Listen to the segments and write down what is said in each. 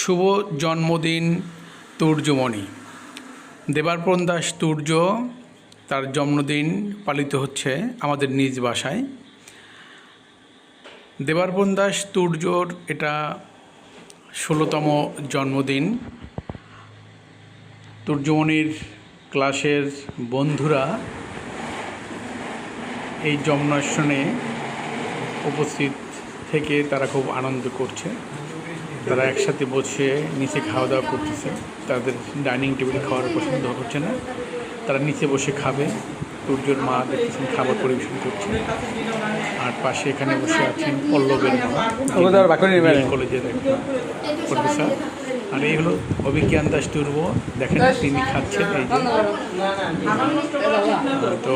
শুভ জন্মদিন তুর্যমণি। দেবারপন দাস তুর্য তার জন্মদিন পালিত হচ্ছে আমাদের নিজ বাসায়। দেবারপন দাস তুর্যর এটা ষোলোতম জন্মদিন। তুর্যমণির ক্লাসের বন্ধুরা এই জন্মাষ্টনে উপস্থিত থেকে তারা খুব আনন্দ করছে। তারা একসাথে বসে নিচে খাওয়া দাওয়া করতেছে তাদের ডাইনিং টেবিলে খাওয়ার পছন্দ হচ্ছে না তারা নিচে বসে খাবে সূর্যর মা দেখতেছেন খাবার পরিবেশন করছে আর পাশে এখানে বসে আছেন পল্লবের মা কলেজের একটা প্রফেসর আর এই হলো অভিজ্ঞান দাস টুর্ব দেখেন তিনি খাচ্ছেন এই যে তো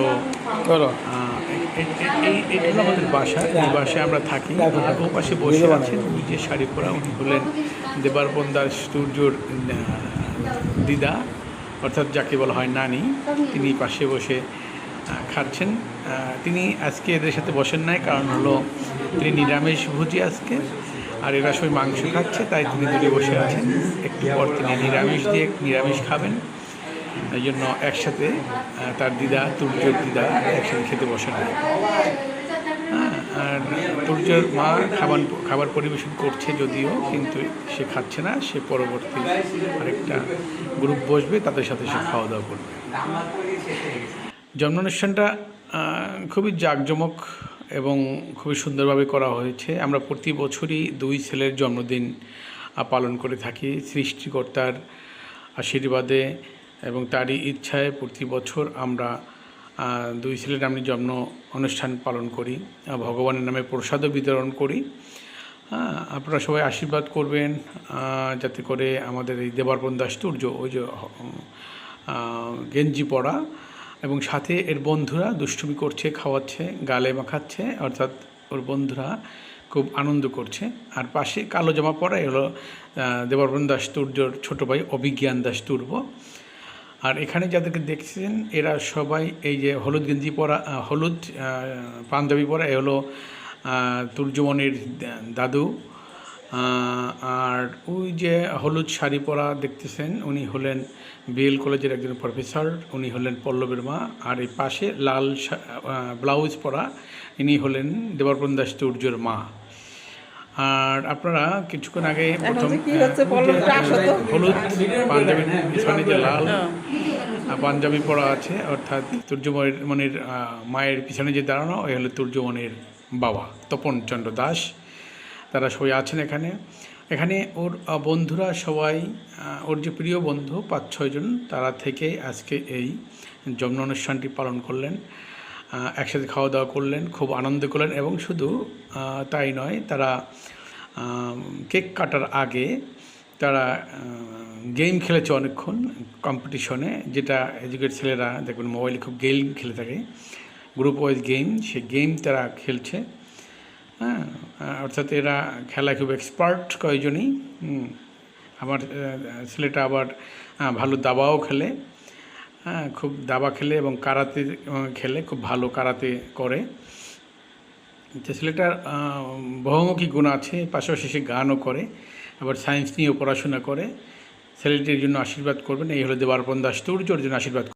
করো আহ, এ- এ- এই এটা হলো আমাদের বাসা এই বাসায় আমরা থাকি। আর ও পাশে বসে আছেন নিজে শাড়ি পরা উনি হলেন দেবারপন দাস সূর্যর দিদা অর্থাৎ যাকে বলা হয় নানি। তিনি পাশে বসে খাচ্ছেন তিনি আজকে এদের সাথে বসেন নাই কারণ হলো তিনি নিরামিষ ভুজি আজকে আর এরা সবাই মাংস খাচ্ছে তাই তিনি দূরে বসে আছেন। একটু পর তিনি নিরামিষ দিয়ে নিরামিষ খাবেন। এই জন্য একসাথে তার দিদা তুর্যর দিদা একসাথে খেতে বসে না হ্যাঁ, আর তুর্যর মা খাবার খাবার পরিবেশন করছে যদিও কিন্তু সে খাচ্ছে না সে পরবর্তী আরেকটা গ্রুপ বসবে তাদের সাথে সে খাওয়া দাওয়া করবে। জন্মানুষ্ঠানটা খুবই জাঁকজমক এবং খুবই সুন্দরভাবে করা হয়েছে। আমরা প্রতি বছরই দুই ছেলের জন্মদিন পালন করে থাকি। সৃষ্টিকর্তার আশীর্বাদে এবং তারই ইচ্ছায় প্রতি বছর আমরা দুই ছেলের নামে জন্ম অনুষ্ঠান পালন করি ভগবানের নামে প্রসাদও বিতরণ করি। আপনারা সবাই আশীর্বাদ করবেন যাতে করে আমাদের এই দেবার্পণ দাস সূর্য ওই যে গেঞ্জি পরা এবং সাথে এর বন্ধুরা দুষ্টুমি করছে, খাওয়াচ্ছে, গালে মাখাচ্ছে, অর্থাৎ ওর বন্ধুরা খুব আনন্দ করছে। আর পাশে কালো জামা পরা হলো দেবার্পণ দাস ছোটো ভাই অভিজ্ঞান দাস তুর্ব। আর এখানে যাদেরকে দেখছেন, এরা সবাই এই যে হলুদ গেঞ্জি পরা হলুদ পাঞ্জাবি পরা, এ হলো তুর্যমণির দাদু। আর ওই যে হলুদ শাড়ি পরা দেখতেছেন, উনি হলেন বিএল কলেজের একজন প্রফেসর, উনি হলেন পল্লবের মা। আর এই পাশে লাল ব্লাউজ পরা, ইনি হলেন দেবরপন দাস তুর্যর মা। আর আপনারা কিছুক্ষণ আগে প্রথম। হলুদ পাঞ্জাবির পিছনে যে লাল পাঞ্জাবি পরা আছে অর্থাৎ তুর্যমণির মনির মায়ের পিছনে যে দাঁড়ানো ওই হলো তুর্যমণির বাবা তপন চন্দ্র দাস। তারা সবাই আছেন এখানে। এখানে ওর বন্ধুরা সবাই ওর যে প্রিয় বন্ধু পাঁচ ছয়জন তারা থেকে আজকে এই জন্ম অনুষ্ঠানটি পালন করলেন। একসাথে খাওয়া দাওয়া করলেন, খুব আনন্দ করলেন এবং শুধু তাই নয়, তারা কেক কাটার আগে তারা গেম খেলেছে অনেকক্ষণ কম্পিটিশনে যেটা এজুকেট ছেলেরা দেখবেন মোবাইলে খুব গেম খেলে থাকে গ্রুপ ওয়াইজ গেম সে গেম তারা খেলছে হ্যাঁ অর্থাৎ এরা খেলায় খুব এক্সপার্ট কয়েকজনই হুম। আমার ছেলেটা আবার ভালো দাবাও খেলে হ্যাঁ খুব দাবা খেলে এবং কারাতে খেলে, খুব ভালো কারাতে করে। তো ছেলেটার বহুমুখী গুণ আছে, পাশাপাশি সে গানও করে, আবার সায়েন্স নিয়েও পড়াশোনা করে। ছেলেটির জন্য আশীর্বাদ করবেন, এই হলো দেবার্পণ দাস তুর্যর জন্য আশীর্বাদ